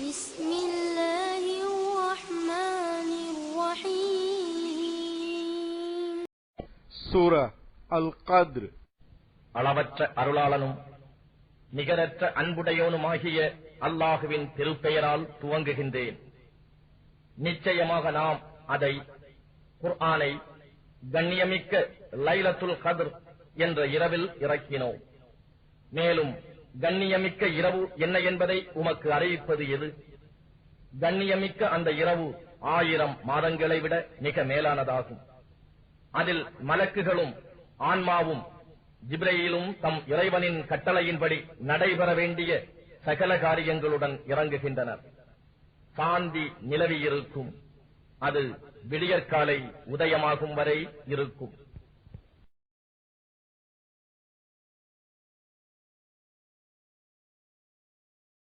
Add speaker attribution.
Speaker 1: بسم அல் கத்ர்
Speaker 2: அளவற்ற அருளாளனும் நிகரற்ற அன்புடையவனுமாகிய அல்லாஹுவின் திருப்பெயரால் துவங்குகின்றேன். நிச்சயமாக நாம் அதை குர்ஆனை கண்ணியமிக்க லைலத்துல் கதிர் என்ற இரவில் இறக்கினோம். மேலும் கண்ணியமிக்க இரவு என்ன என்பதை உமக்கு அறிவிப்பது எது? கண்ணியமிக்க அந்த இரவு ஆயிரம் மாதங்களை விட மிக மேலானதாகும். அதில் மலக்குகளும் ஆன்மாவும் ஜிப்ரையிலும் தம் இறைவனின் கட்டளையின்படி நடைபெற வேண்டிய சகல காரியங்களுடன் இறங்குகின்றனர். சாந்தி நிலவியிருக்கும். அது விடியற்காலை உதயமாகும் வரை இருக்கும்.